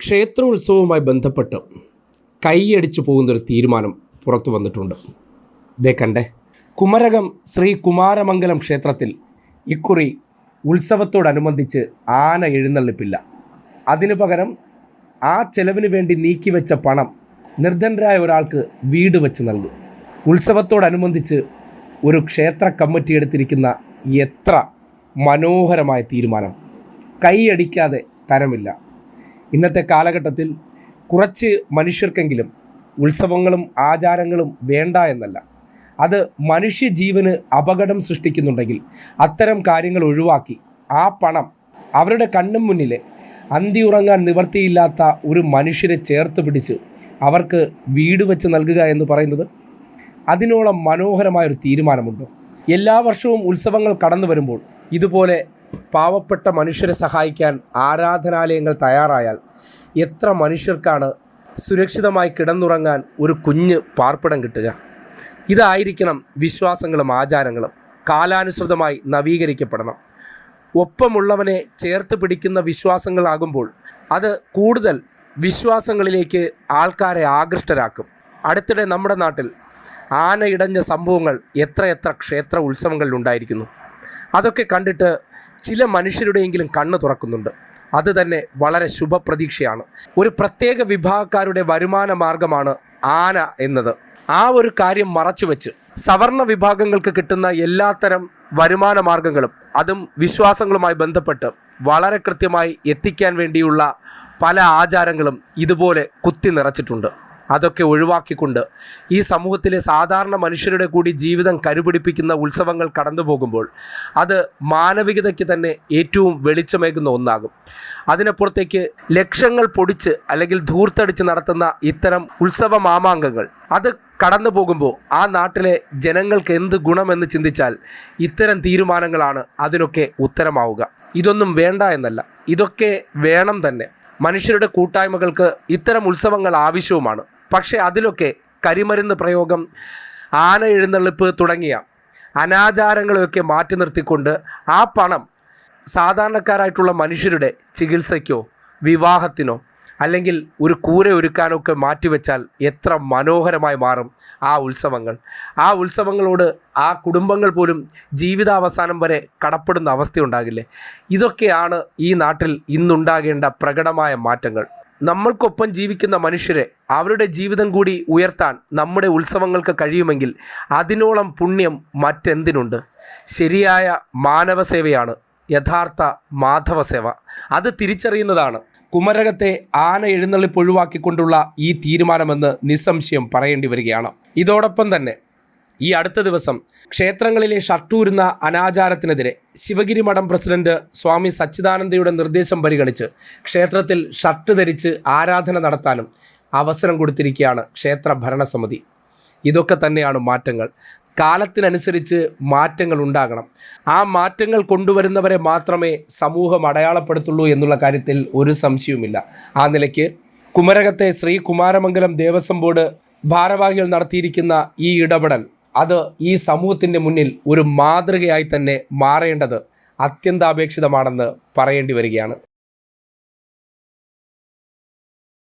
ക്ഷേത്രോത്സവവുമായി ബന്ധപ്പെട്ട് കൈയടിച്ചു പോകുന്നൊരു തീരുമാനം പുറത്തു വന്നിട്ടുണ്ട്. ഇതേ കണ്ടേ. കുമരകം ശ്രീ കുമാരമംഗലം ക്ഷേത്രത്തിൽ ഇക്കുറി ഉത്സവത്തോടനുബന്ധിച്ച് ആന എഴുന്നള്ളിപ്പില്ല. അതിനു പകരം ആ ചെലവിന് വേണ്ടി നീക്കിവെച്ച പണം നിർധനരായ ഒരാൾക്ക് വീട് വെച്ച് നൽകും. ഉത്സവത്തോടനുബന്ധിച്ച് ഒരു ക്ഷേത്ര കമ്മിറ്റി എടുത്തിരിക്കുന്ന എത്ര മനോഹരമായ തീരുമാനം. കൈയടിക്കാതെ തരമില്ല. ഇന്നത്തെ കാലഘട്ടത്തിൽ കുറച്ച് മനുഷ്യർക്കെങ്കിലും ഉത്സവങ്ങളും ആചാരങ്ങളും വേണ്ട എന്നല്ല. അത് മനുഷ്യജീവന് അപകടം സൃഷ്ടിക്കുന്നുണ്ടെങ്കിൽ അത്തരം കാര്യങ്ങൾ ഒഴിവാക്കി ആ പണം അവരുടെ കണ്ണും മുന്നിലെ അന്തി ഉറങ്ങാൻ നിവർത്തിയില്ലാത്ത ഒരു മനുഷ്യരെ ചേർത്ത് പിടിച്ച് അവർക്ക് വീട് വെച്ച് നൽകുക എന്ന് പറയുന്നത് അതിനോളം മനോഹരമായൊരു തീരുമാനമുണ്ട്. എല്ലാ വർഷവും ഉത്സവങ്ങൾ കടന്നു വരുമ്പോൾ ഇതുപോലെ പാവപ്പെട്ട മനുഷ്യരെ സഹായിക്കാൻ ആരാധനാലയങ്ങൾ തയ്യാറായാൽ എത്ര മനുഷ്യർക്കാണ് സുരക്ഷിതമായി കിടന്നുറങ്ങാൻ ഒരു കുഞ്ഞ് പാർപ്പിടം കിട്ടുക? ഇതായിരിക്കണം വിശ്വാസങ്ങളും ആചാരങ്ങളും. കാലാനുസൃതമായി നവീകരിക്കപ്പെടണം. ഒപ്പമുള്ളവനെ ചേർത്ത് പിടിക്കുന്ന വിശ്വാസങ്ങളാകുമ്പോൾ അത് കൂടുതൽ വിശ്വാസങ്ങളിലേക്ക് ആൾക്കാരെ ആകൃഷ്ടരാക്കും. അടുത്തിടെ നമ്മുടെ നാട്ടിൽ ആനയിടഞ്ഞ സംഭവങ്ങൾ എത്രയെത്ര ക്ഷേത്ര ഉത്സവങ്ങളിലുണ്ടായിരിക്കുന്നു അതൊക്കെ കണ്ടിട്ട് ചില മനുഷ്യരുടെയെങ്കിലും കണ്ണ് തുറക്കുന്നുണ്ട്. അത് തന്നെ വളരെ ശുഭപ്രതീക്ഷയാണ്. ഒരു പ്രത്യേക വിഭാഗക്കാരുടെ വരുമാന മാർഗമാണ് ആന എന്നത്. ആ ഒരു കാര്യം മറച്ചുവെച്ച് സവർണ വിഭാഗങ്ങൾക്ക് കിട്ടുന്ന എല്ലാത്തരം വരുമാന മാർഗങ്ങളും അതും വിശ്വാസങ്ങളുമായി ബന്ധപ്പെട്ട് വളരെ കൃത്യമായി എത്തിക്കാൻ വേണ്ടിയുള്ള പല ആചാരങ്ങളും ഇതുപോലെ കുത്തി നിറച്ചിട്ടുണ്ട്. അതൊക്കെ ഒഴിവാക്കിക്കൊണ്ട് ഈ സമൂഹത്തിലെ സാധാരണ മനുഷ്യരുടെ കൂടി ജീവിതം കരുപിടിപ്പിക്കുന്ന ഉത്സവങ്ങൾ കടന്നു പോകുമ്പോൾ അത് മാനവികതയ്ക്ക് തന്നെ ഏറ്റവും വെളിച്ചമേകുന്ന ഒന്നാകും. അതിനപ്പുറത്തേക്ക് ലക്ഷങ്ങൾ പൊടിച്ച് അല്ലെങ്കിൽ ധൂർത്തടിച്ച് നടത്തുന്ന ഇത്തരം ഉത്സവ മാമാങ്കങ്ങൾ. അത് കടന്നു പോകുമ്പോൾ ആ നാട്ടിലെ ജനങ്ങൾക്ക് എന്ത് ഗുണമെന്ന് ചിന്തിച്ചാൽ ഇത്തരം തീരുമാനങ്ങളാണ് അതിനൊക്കെ ഉത്തരമാവുക. ഇതൊന്നും വേണ്ട എന്നല്ല. ഇതൊക്കെ വേണം തന്നെ. മനുഷ്യരുടെ കൂട്ടായ്മകൾക്ക് ഇത്തരം ഉത്സവങ്ങൾ ആവശ്യവുമാണ്. പക്ഷേ അതിലൊക്കെ കരിമരുന്ന് പ്രയോഗം ആന എഴുന്നള്ളിപ്പ് തുടങ്ങിയ അനാചാരങ്ങളെയൊക്കെ മാറ്റി നിർത്തിക്കൊണ്ട് ആ പണം സാധാരണക്കാരായിട്ടുള്ള മനുഷ്യരുടെ ചികിത്സയ്ക്കോ വിവാഹത്തിനോ അല്ലെങ്കിൽ ഒരു കൂര ഒരുക്കാനൊക്കെ മാറ്റിവെച്ചാൽ എത്ര മനോഹരമായി മാറും ആ ഉത്സവങ്ങൾ. ആ ഉത്സവങ്ങളോട് ആ കുടുംബങ്ങൾ പോലും ജീവിതാവസാനം വരെ കടപ്പെടുന്ന അവസ്ഥയുണ്ടാകില്ലേ? ഇതൊക്കെയാണ് ഈ നാട്ടിൽ ഇന്നുണ്ടാകേണ്ട പ്രകടമായ മാറ്റങ്ങൾ. നമ്മൾക്കൊപ്പം ജീവിക്കുന്ന മനുഷ്യരെ അവരുടെ ജീവിതം കൂടി ഉയർത്താൻ നമ്മുടെ ഉത്സവങ്ങൾക്ക് കഴിയുമെങ്കിൽ അതിനോളം പുണ്യം മറ്റെന്തിനുണ്ട്? ശരിയായ മാനവ സേവയാണ് യഥാർത്ഥ മാധവ സേവ അത് തിരിച്ചറിയുന്നതാണ്. കുമരകത്തെ ആന എഴുന്നള്ളിപ്പ് ഒഴിവാക്കിക്കൊണ്ടുള്ള ഈ തീരുമാനമെന്ന് നിസ്സംശയം പറയേണ്ടി വരികയാണ്. ഇതോടൊപ്പം തന്നെ ഈ അടുത്ത ദിവസം ക്ഷേത്രങ്ങളിലെ ഷർട്ടൂരുന്ന അനാചാരത്തിനെതിരെ ശിവഗിരി മഠം പ്രസിഡന്റ് സ്വാമി സച്ചിദാനന്ദയുടെ നിർദ്ദേശം പരിഗണിച്ച് ക്ഷേത്രത്തിൽ ഷർട്ട് ധരിച്ച് ആരാധന നടത്താനും അവസരം കൊടുത്തിരിക്കുകയാണ് ക്ഷേത്ര ഭരണസമിതി. ഇതൊക്കെ തന്നെയാണ് മാറ്റങ്ങൾ. കാലത്തിനനുസരിച്ച് മാറ്റങ്ങൾ ഉണ്ടാകണം. ആ മാറ്റങ്ങൾ കൊണ്ടുവരുന്നവരെ മാത്രമേ സമൂഹം അടയാളപ്പെടുത്തുള്ളൂ എന്നുള്ള കാര്യത്തിൽ ഒരു സംശയവുമില്ല. ആ നിലയ്ക്ക് കുമരകത്തെ ശ്രീ കുമാരമംഗലം ദേവസ്വം ബോർഡ് ഭാരവാഹികൾ നടത്തിയിരിക്കുന്ന ഈ ഇടപെടൽ അത് ഈ സമൂഹത്തിന്റെ മുന്നിൽ ഒരു മാതൃകയായി തന്നെ മാറേണ്ടത് അത്യന്താപേക്ഷിതമാണെന്ന് പറയേണ്ടി വരികയാണ്.